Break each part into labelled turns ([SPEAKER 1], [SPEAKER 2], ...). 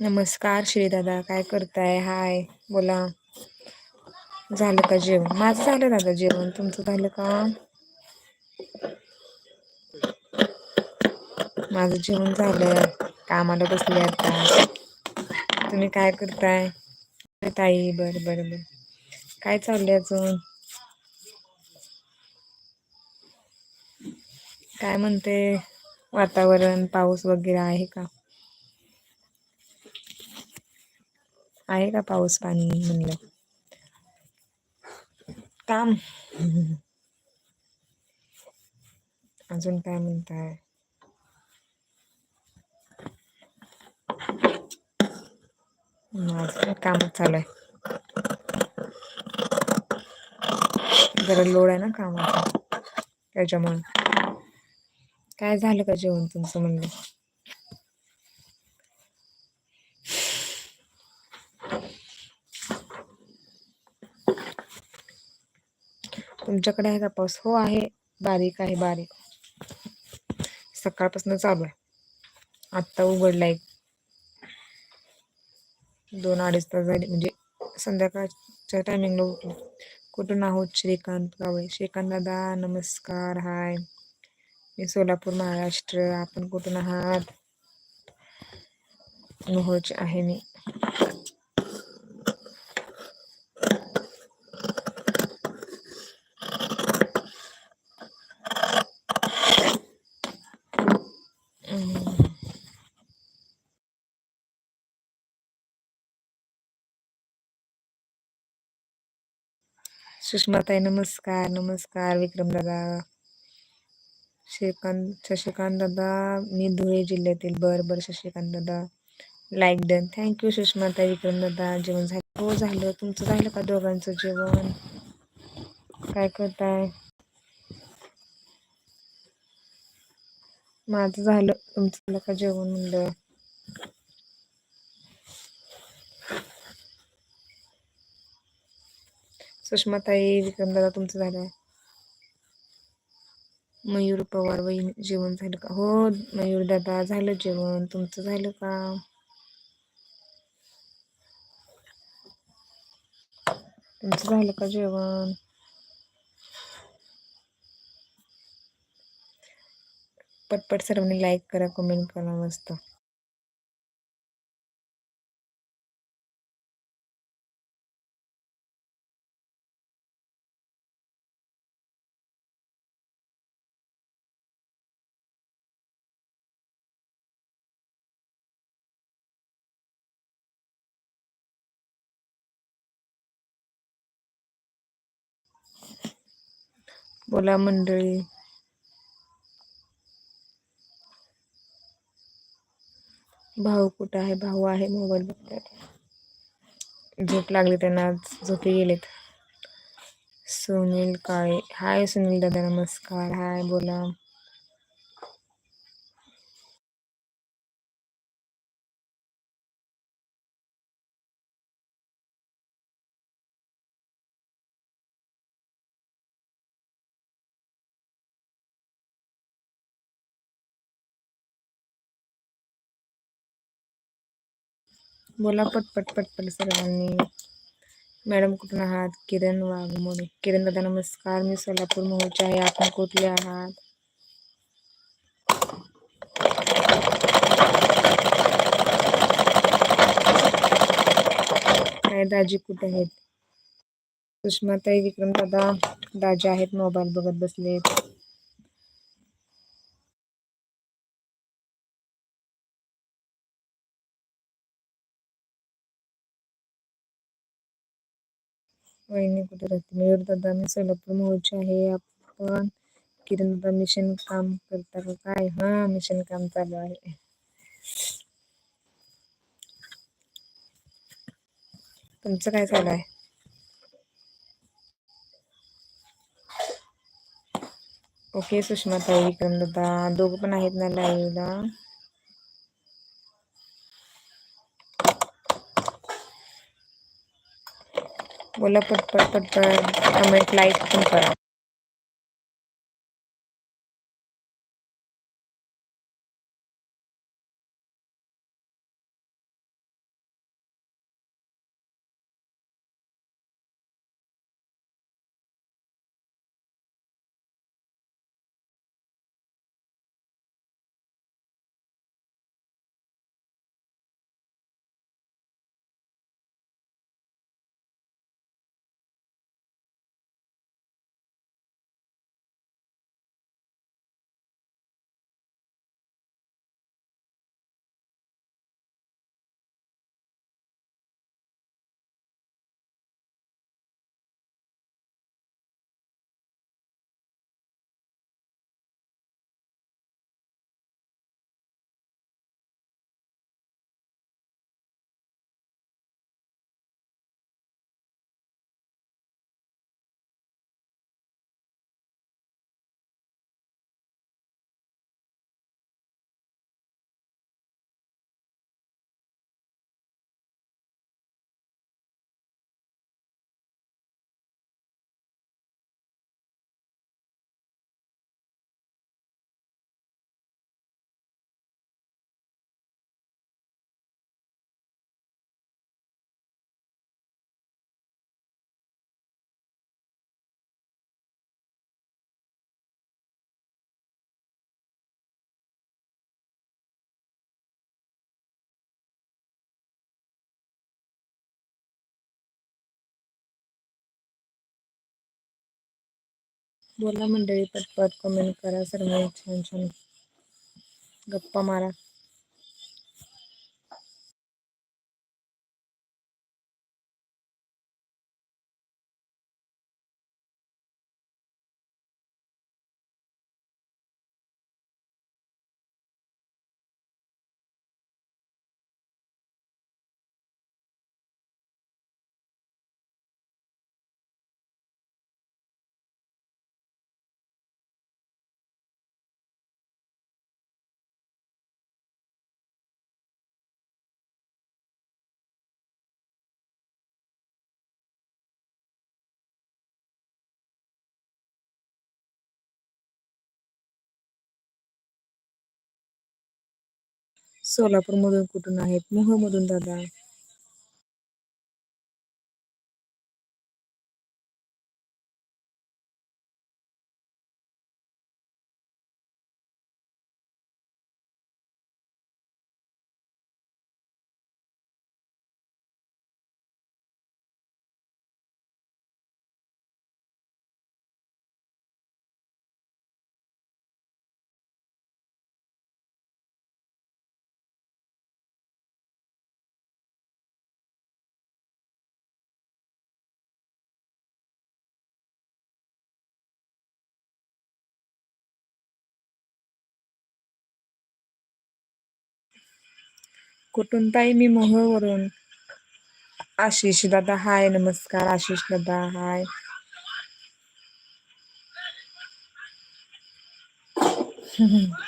[SPEAKER 1] नमस्कार श्रीदादा काय करताय? हाय बोला. झालं का जेवण? माझं झालं दादा जेवण. तुमचं झालं का? माझं जेवण झालं. कामाला बसले आता. तुम्ही काय करताय? ताई बर बर बर. काय चाललंय अजून? काय म्हणते? वातावरण पाऊस वगैरे आहे का? आहे का पाऊस पाणी म्हणलं? काम. अजून काय म्हणताय? माझं काम चालू आहे. जरा लोड आहे ना कामाचा त्याच्यामुळे. काय झालं का जेवण तुमचं म्हणलं? तुमच्याकडे आहे का? पाऊस? हो आहे. बारीक आहे बारीक. सकाळपासून चालू आहे. आत्ता उघडला एक. दोन अडीच तास झाले. म्हणजे संध्याकाळच्या टायमिंगला उठलो. कुठून आहोत? श्रीकांत गावळे श्रीकांत दादा नमस्कार. हाय मी सोलापूर महाराष्ट्र. आपण कुठून आहात? मोहोळचे आहे मी. सुषमाताई नमस्कार नमस्कार विक्रम दादा श्रीकांत शशिकांत दादा मी धुळे जिल्ह्यातील बर बर शशिकांत दादा लाईक डन थँक्यू सुषमाताई विक्रम दादा जेवण झालं? हो झालं. तुमचं झालं का दोघांचं जेवण? काय करताय? माझं झालं. तुमचं झालं का जेवण म्हणलं? सुषमाताई विक्रम दादा तुमचं झालं. मयूर पवार वही जेवण झालं का? हो मयूर दादा झालं जेवण. तुमचं झालं का? तुमचं झालं का जेवण? पटपट सर्वांनी लाईक करा कमेंट करा मस्त. बोला मंडळी. भाऊ कुठं आहे? भाऊ आहे मोबाईल बघतात झोप लागली त्यांना आज गेलेत. सुनील काळे हाय सुनील दादा नमस्कार. हाय बोला. बोला पटपट पटपट सर्वांनी. मॅडम कुठून आहात? किरण वाघमोडे. किरण दादा नमस्कार. मी सोलापूर मोहोळचे आहे. आपण कुठले आहात? काय दाजी कुठे आहेत? सुषमाताई विक्रम दादा दाजी आहेत मोबाईल बघत बसलेत. वहिनी कुठे राहते मयूर दादा मी सोलापूर मोहोळचे आहे. आपण किरण दादा मिशन काम करता का? काय? हा मिशन काम चालू आहे. तुमचं काय चालू आहे? ओके सुषमाताई विक्रम दादा. दोघं पण आहेत ना लाईव्हला बोला पटपट पटपट कमेंट लाईक पण करा बोला मंडळी पटपट कमेंट करा. सर्व छान छान गप्पा मारा. सोलापूर मधून कुठून आहेत? मोह मधून दादा. कुठून ताई मी मोहवरून आशिष दादा हाय नमस्कार. आशिष दादा हाय.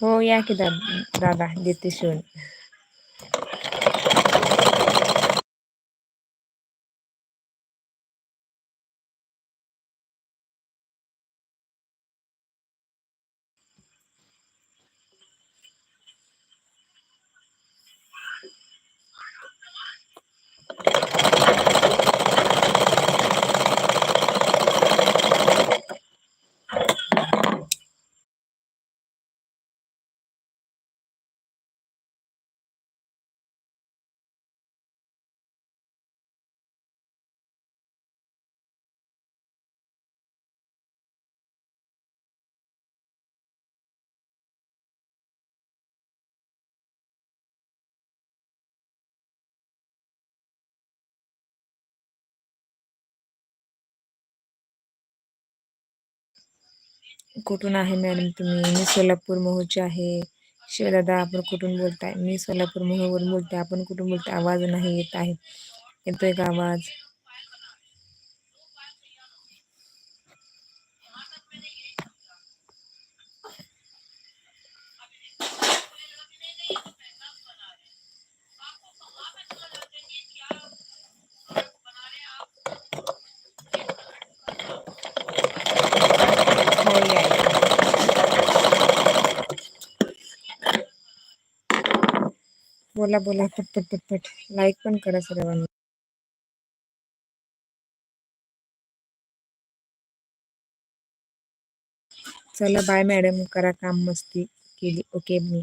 [SPEAKER 1] हो या की दादा दादा देते शिवून. कुठून आहे मॅडम तुम्ही? मी सोलापूर मोहोळची आहे. शिवदादा आपण कुठून बोलताय? मी सोलापूर मोहवरून बोलते. आपण कुठून बोलतोय? आवाज नाही येत आहे. येतोय का आवाज हो या बोला बोला पटपट पटपट लाईक पण करा सर्वांनी. चला बाय मॅडम करा काम मस्ती केली. ओके मी.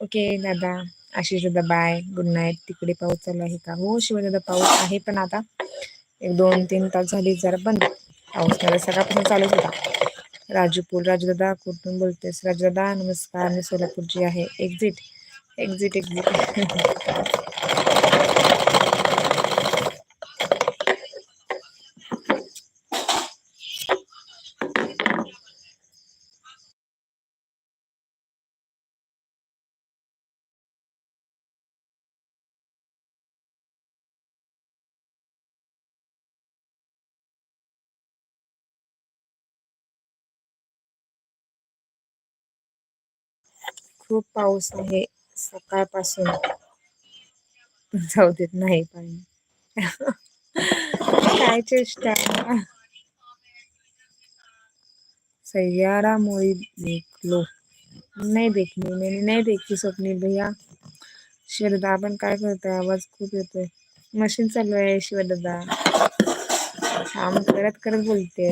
[SPEAKER 1] ओके दादा. आशिष दादा बाय गुड नाईट तिकडे पाऊस चालू आहे का? हो शिवदादा पाऊस आहे पण आता एक दोन तीन तास झाली जरा बंद पाऊस मला सकाळपासून चालूच होता. राजूपूर राजूदादा कुठून बोलतेस? राजूदादा नमस्कार. मी सोलापूरची आहे. एक्झिट एक्झिट एक्झिट खूप पाऊस आहे. सकाळपासून. जाऊ देत नाही पाणी. काय चेष्टा? सैयारा मोई देख लो नहीं देखनी मैंने नहीं देखी स्वप्नील भैया. शिवदादा आपण काय करतोय? आवाज खूप येतोय. मशीन चालू आहे शिवदादा काम करत करत बोलते.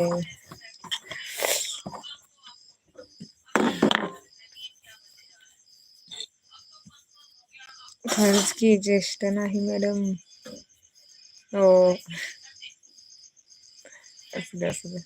[SPEAKER 1] खरंच की ज्येष्ठ नाही मॅडम. हो. असू दे असू दे.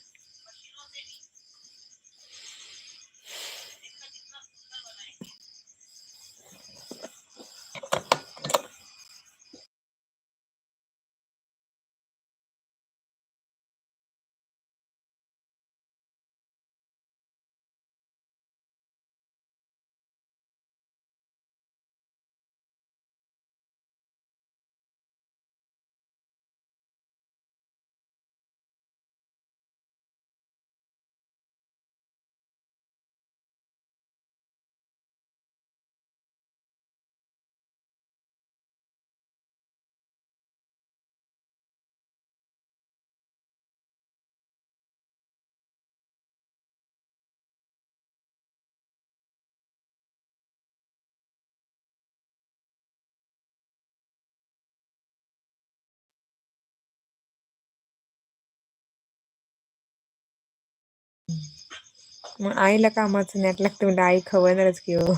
[SPEAKER 1] मग आईला कामाचं नॅट लागतं. म्हणजे आई खवयणारच की हो.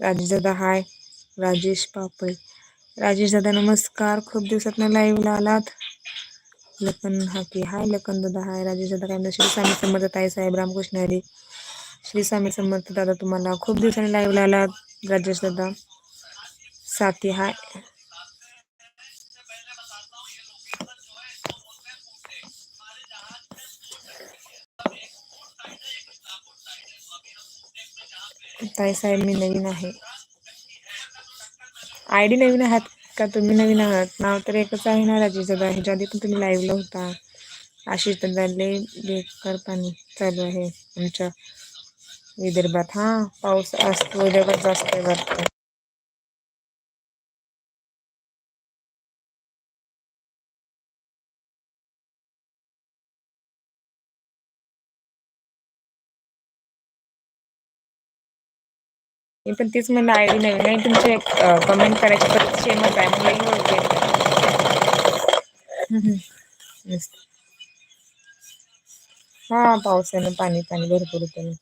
[SPEAKER 1] राजेश दादा हाय. राजेश पापळे राजेश दादा नमस्कार. खूप दिवसात ना लाईव्हला आलात. लखन हाकी हाय लखन दादा. हाय. राजेश दादा काय श्री स्वामी समर्थ आई साहेब रामकृष्ण हरी. श्री स्वामी समर्थ दादा तुम्हाला खूप दिवसांनी लाईव्हला आलात. राजेश दादा साथी हाय. ताई साहेब मी नवीन आहे. आयडी नवीन आहात का? तुम्ही नवीन आहात? नाव तर एकच आहे ना राजेश दादा. ह्याच्या आधी पण तुम्ही लाईव्हला होता. आशिष दादाले बेकार पाणी चालू आहे आमच्या विदर्भात. हा पाऊस असतो जगात जास्त आहे वाटतं. मी पण तीच म्हणलं आयडी नवीन नाही तुमचे कमेंट करायची परत सेमच आहे. मस्त हा पावसानं पाणी पाणी भरपूर होतं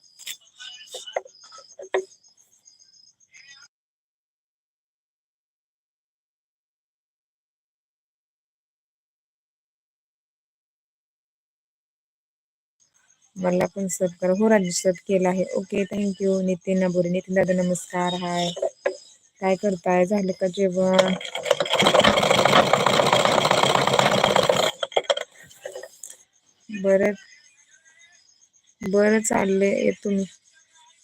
[SPEAKER 1] मला पण सब करा. हो राजेश सब केला आहे. Okay thank you Nitin Abore Nitin दादा नमस्कार. हाय. काय करताय? झालं का जेवण? बरं. बरं चाललंय. तुम्ही.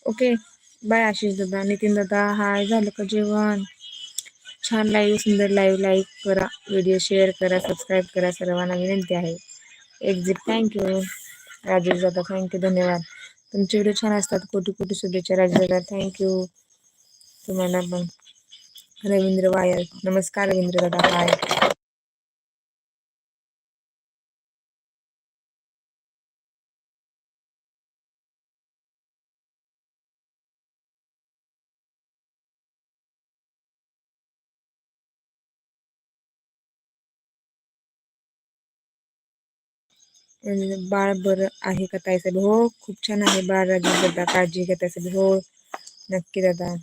[SPEAKER 1] ओके. बाय आशिष दादा. नितीन दादा. हाय. झालं का जेवण? छान लाईव्ह सुंदर लाईव्ह लाईक करा. व्हिडिओ शेअर करा. सबस्क्राईब करा. सर्वांना विनंती आहे. एक्झिट थँक्यू राजेश दादा थँक्यू धन्यवाद. तुमचे व्हिडिओ छान असतात. कोटी कोटी शुभेच्छा राजेश दादा थँक्यू तुम्हाला पण. रवींद्र वायर नमस्कार रवींद्र दादा हाय बाळ बरं आहे का ताईसाहेब? हो, खूप छान आहे बाळ राजेश दादा, काळजी घ्या ताईसाहेब. हो, नक्की दादा.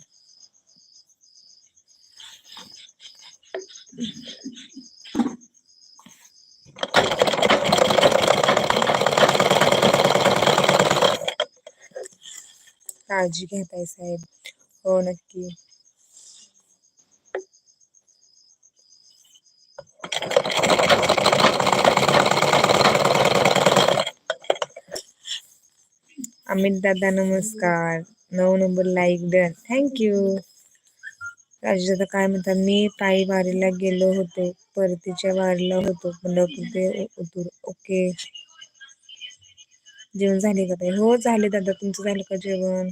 [SPEAKER 1] काळजी घ्या ताईसाहेब. हो, नक्की. अमित दादा नमस्कार. नऊ number like done thank you Rajesh दादा काय म्हणतात मी ताई वारीला गेलो होतो. परतीच्या वारीला होतो. पंढरपूर ते उतूर. ओके जेवण झाले का ताई? हो झाले दादा. तुमचं झालं का जेवण?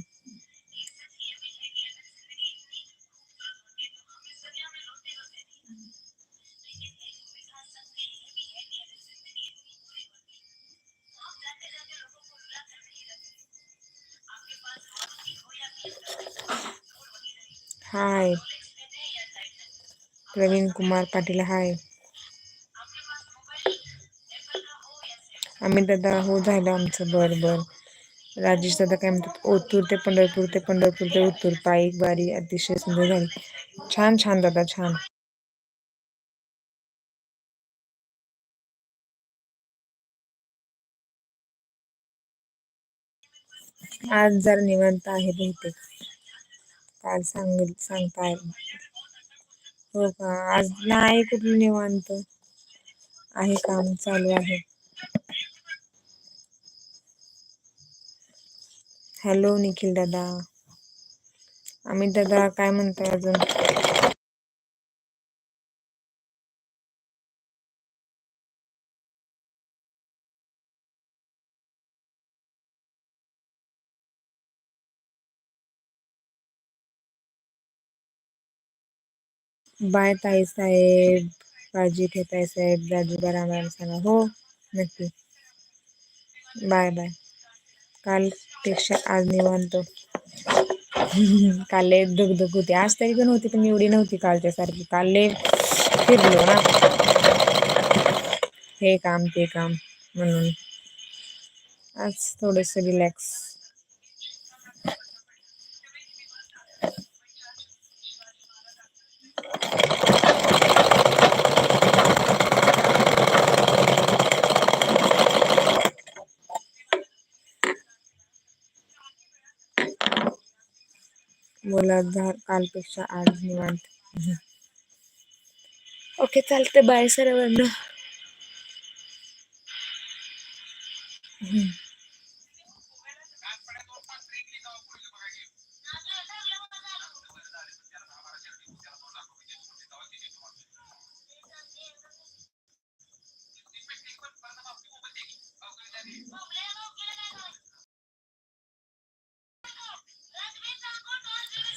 [SPEAKER 1] हाय. प्रवीण कुमार पाटील हाय. आम्ही दादा हो झालं आमचं बर बर. राजेश दादा काय म्हणतात ओतूर ते पंढरपूर ते पंढरपूर ते ओतूर. पाईक बारी अतिशय सुंदर झाली. छान छान दादा छान. आज जर निवांत आहे बहुतेक. काल सांग सांगताय? हो का? आज नाही कुठलं निवांत. आहे काम चालू आहे. हॅलो निखिल दादा. अमित दादा काय म्हणताय अजून? बाय ताई साहेब काळजी घे ताई साहेब राजूबा रामराम सांगा. हो नक्की. Bye bye. कालपेक्षा आज निवांत. काल लय धुकधुक होती. आज तरी पण होती पण एवढी नव्हती कालच्या सारखी. काल लय फिरलो ना. हे काम ते काम म्हणून. आज थोडंसं रिलॅक्स मला जा कालपेक्षा आज निवांत. ओके चालते बाय सर्वांना.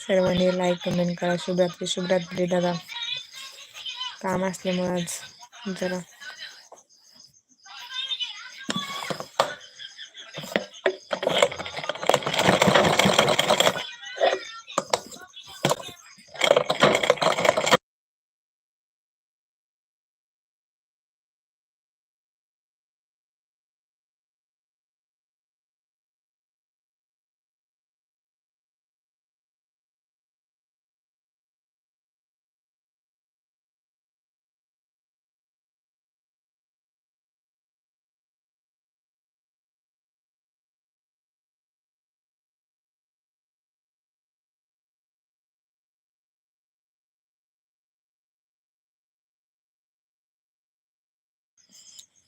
[SPEAKER 1] सर्वांनी लाईक कमेंट करा. शुभरात्री शुभरात्री दादा. काम असल्यामुळे आज जरा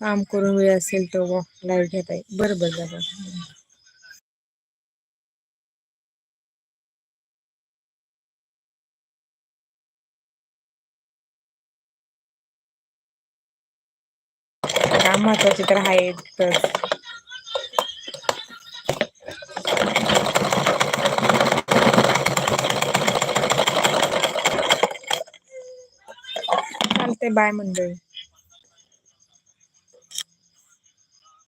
[SPEAKER 1] काम करून वेळ असेल तर लाईव्ह घेता येईल. बरं बरं दादा काम महत्त्वाचे तर आहेत तर. चालते बाय मंडळी.